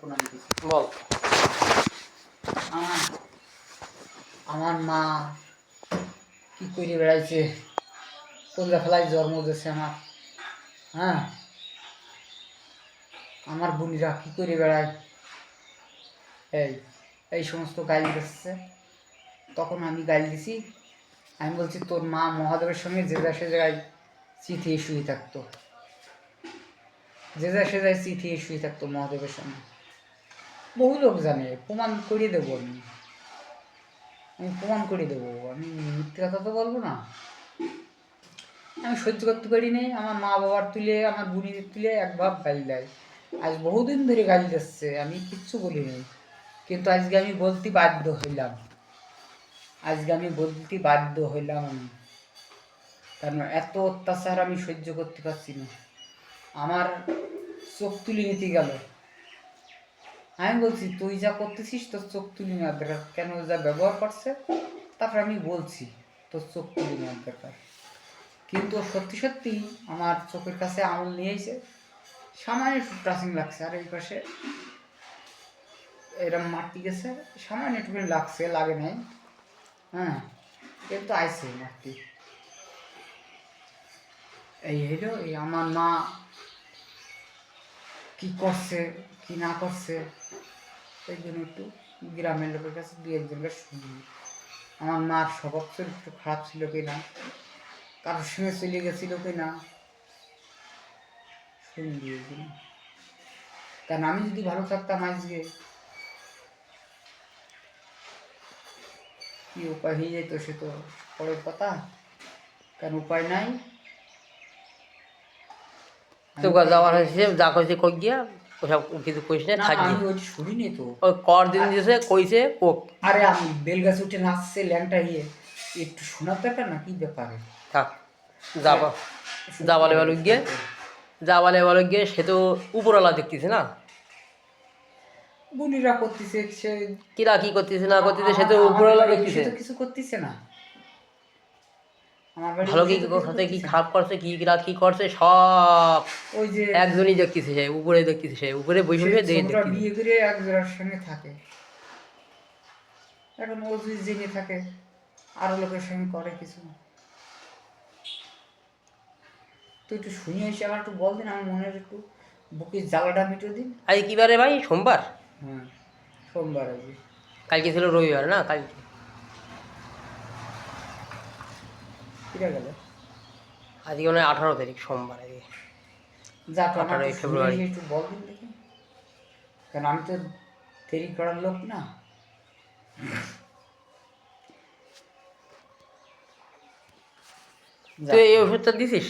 প্রণাম বল। আমার আমার মা কি করে বেড়াইছে? কোন ফেলায় জন্ম দিয়েছে আমার? হ্যাঁ? আমার বোনিরা কি করে বেড়ায়? এই এই সমস্ত গাইল দিচ্ছে। তখন আমি গাইল দিছি। আমি বলছি তোর মা মহাদেবের সঙ্গে যে যা সে জায়গায় চিঠি শুয়ে থাকতো। যে যা সে জায়গায় চিঠি শুয়ে থাকতো মহাদেবের সঙ্গে। বহু লোক জানে প্রমাণ করিয়ে দেবো আমি। আমি প্রমাণ করে দেবো। আমি মিথ্যে কথা তো বলব না। আমি সহ্য করতে পারি নাই। আমার মা বাবার তুলে, আমার বুড়িদের তুলে এক ভাব গালি দেয়। আজ বহুদিন ধরে গালি দিচ্ছে। আমি কিচ্ছু বলি নাই। কিন্তু আজকে আমি বলতে বাধ্য হইলাম। আজকে আমি বলতে বাধ্য হইলাম আমি। কারণ এত অত্যাচার আমি সহ্য করতে পারছি না। আমার চোখ তুলে নিতে গেল। আমি বলছি, তুই যা করতেছিস, তোর চোখ তুলি নেওয়ার কেন যা ব্যবহার করছে। তারপর আমি বলছি, তোর চোখ তুলি নেওয়ার দরকার কিন্তু সত্যি সত্যি আমার চোখের কাছে আঙুল নিয়ে এসে সামান্য একটু টাচিং লাগছে। আর এই পাশে এরম মাটি গেছে সামান্য একটুখানি লাগছে, লাগে নাই। হ্যাঁ কিন্তু আইছে মাটি। এই হলো এই আমার মা কি করছে, কি না করছে এই জন্য একটু গ্রামের লোকের কাছে দু একজনকে শুনি। আমার মার স্বভাব চরিত্র খারাপ ছিল কি না কারোর সঙ্গে চলে গেছিল কি না শুনি দিয়েছিল কারণ আমি যদি ভালো থাকতাম আজকে, কি উপায় হয়ে যেত সে তো, পরের কথা। কারণ উপায় নাই? তো যাওয়ার হয়েছে যা কইছে কই গিয়া ওসব কিছু কইস না থাকি শুনিনি তো। ওই কর দিন দিয়েছে কইছে কোক আরে আমি বেলগাছ উঠে নাচছে ল্যাংটা ইয়ে। একটু শোনার দরকার না কি ব্যাপারে? থাক যাবা যাবালে বলো গিয়ে যাবালে বলো গিয়ে সে তো উপরওয়ালা দেখতেছে না? বুনিরা করতেছে সে কিরা কি করতেছে না করতেছে সে তো উপরওয়ালা দেখতেছে। কিছু করতেছে না। ভালো কি সাথে কি খারাপ করছে কি কিরা কি করছে সব ওই যে একজনই দেখতেছে সে উপরে দেখতেছে সে উপরে বসে বসে দেখে দেখতেছে। বিয়ে করে এক জোড়ার সঙ্গে থাকে। এখন ও যদি জেনে থাকে আরও লোকের সঙ্গে করে কিছু। তুই একটু শুনে এসে আমার একটু বল দিন আমার মনের একটু বুকের জ্বালাটা মিটে দিন। আজ কি বারে ভাই? সোমবার? হ্যাঁ সোমবার আজকে। কালকে ছিল রবিবার না কালকে। ফিরে গেল? আজকে মনে হয় আঠারো তারিখ সোমবার আজকে। আঠারোই ফেব্রুয়ারি। একটু বল দিন দেখি। কারণ আমি তো দেরি করার লোক না। তুই এই ওষুধটা দিছিস?